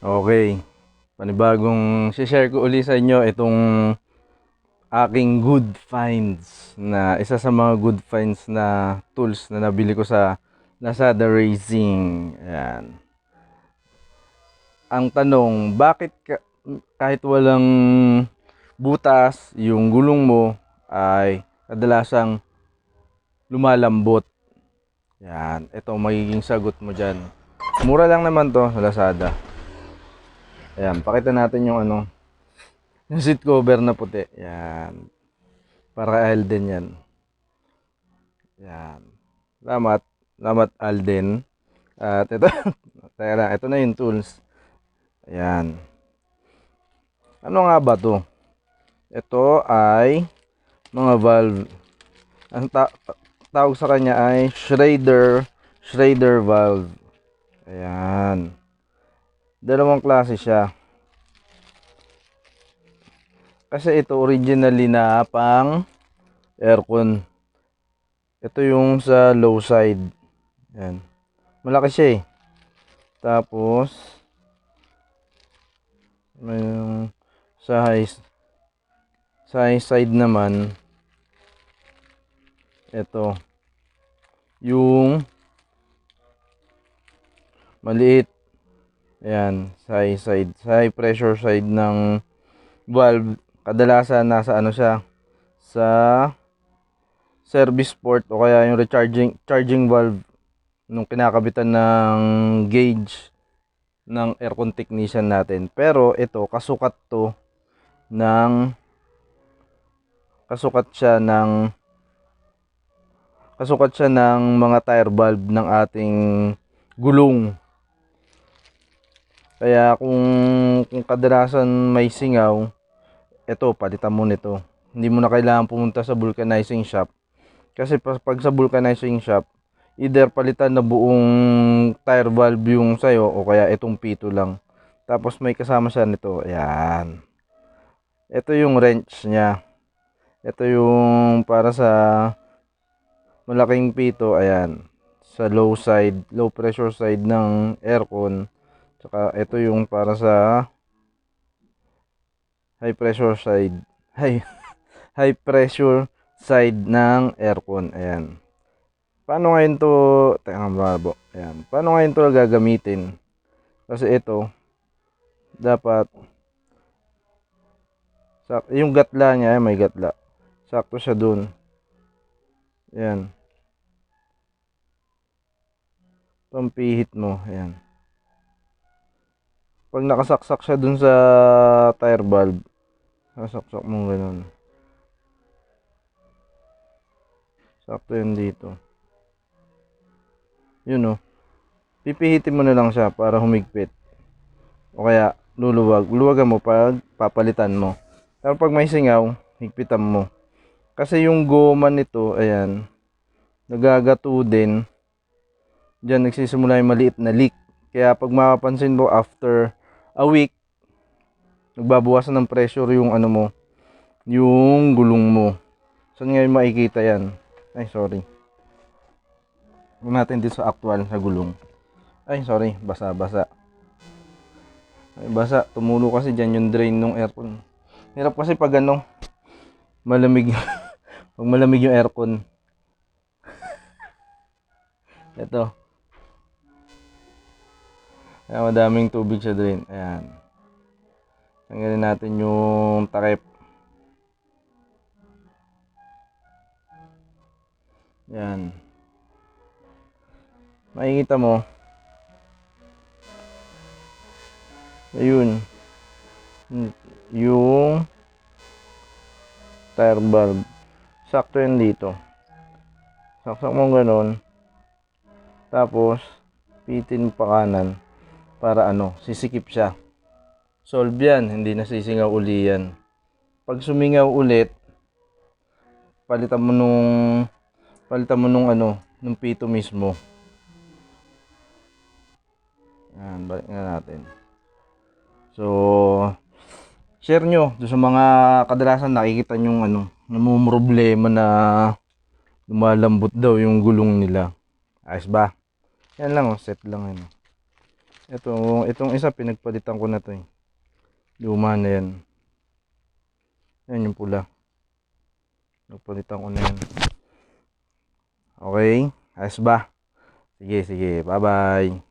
Okay. Panibagong share ko uli sa inyo itong aking good finds na isa sa mga good finds na tools na nabili ko sa Lazada Racing. Ayan. Ang tanong, bakit ka- kahit walang butas, yung gulong mo ay kadalasang lumalambot? Yan. Ito magiging sagot mo dyan. Mura lang naman to sa Lazada. Ayan, pakita natin yung ano, yung seat cover na puti. Yan. Para Alden yan. Yan. Salamat. Salamat Alden. At ito, teka lang, ito na yung tools. Ayan. Ano nga ba to? Ito ay mga valve. Ang ta- tawag sa kanya ay Schrader Schrader valve. Ayan. Dalawang klase siya. Kasi ito originally na pang aircon. Ito yung sa low side. Yan. Malaki siya eh. Tapos may yung sa high sa high side naman ito yung maliit Ayan, side, sa high pressure side ng valve, kadalasan nasa ano siya, sa service port o kaya yung recharging charging valve. Nung kinakabitan ng gauge ng aircon technician natin. Pero ito, kasukat to ng kasukat siya ng kasukat siya ng mga tire valve ng ating gulong kaya kung, kung kadalasan may singaw, ito, palitan mo nito. Hindi mo na kailangan pumunta sa vulcanizing shop. Kasi pa- pag sa vulcanizing shop, either palitan na buong tire valve yung sayo o kaya itong pito lang. Tapos may kasama siya nito. Ayan. Ito yung wrench niya. Ito yung para sa malaking pito. Ayan. Sa low side, low pressure side ng aircon. Tsaka ito yung para sa high pressure side. High, high pressure side ng aircon. Ayan. Paano ngayon to, teka babo. Ayan. Paano ngayon to gagamitin? Kasi ito, dapat, sak yung gatla niya, ayan, may gatla. Sakto siya dun. Ayan. Pampihit mo. Ayan. Pag nakasaksak siya dun sa tire valve, nakasaksak mo ganun. Sakto yun dito. Yun o. Pipihitin mo na lang siya para humigpit. O kaya luluwag. Luwagan mo pag papalitan mo. Pero pag may singaw, higpitan mo. Kasi yung goma nito, ayan, nagagato din. Diyan nagsisimula yung maliit na leak. Kaya pag mapapansin mo after a week, nagbabawasan ng pressure yung ano mo, yung gulong mo. Saan ngayon makikita yan? Ay, sorry. Huwag natin dito sa actual sa gulong. Ay, sorry. Basa, basa. Ay, basa. Tumulo kasi dyan yung drain ng aircon. Hirap kasi pag ano, malamig. pag malamig yung aircon. Ito. Kaya madaming tubig sa drain. Ayan. Tanggalin natin yung takip. Ayan. Makikita mo. Ayun. Yung tire valve. Sakto yan dito. Saksak mo ganun. Tapos, pitin pa kanan para ano, sisikip siya. Solve yan, hindi na sisingaw uli yan. Pag sumingaw ulit, palitan mo nung palitan mo nung ano, nung pito mismo. Yan, balik nga natin. So, share nyo doon sa mga kadalasan nakikita nyong ano, namumroblema na lumalambot daw yung gulong nila. Ayos ba? Yan lang oh, set lang yan. Ito, itong isa pinagpalitan ko na to eh. Luma na yan. Yan yung pula. Nagpalitan ko na yan. Okay? Ayos ba? Sige, sige. Bye-bye.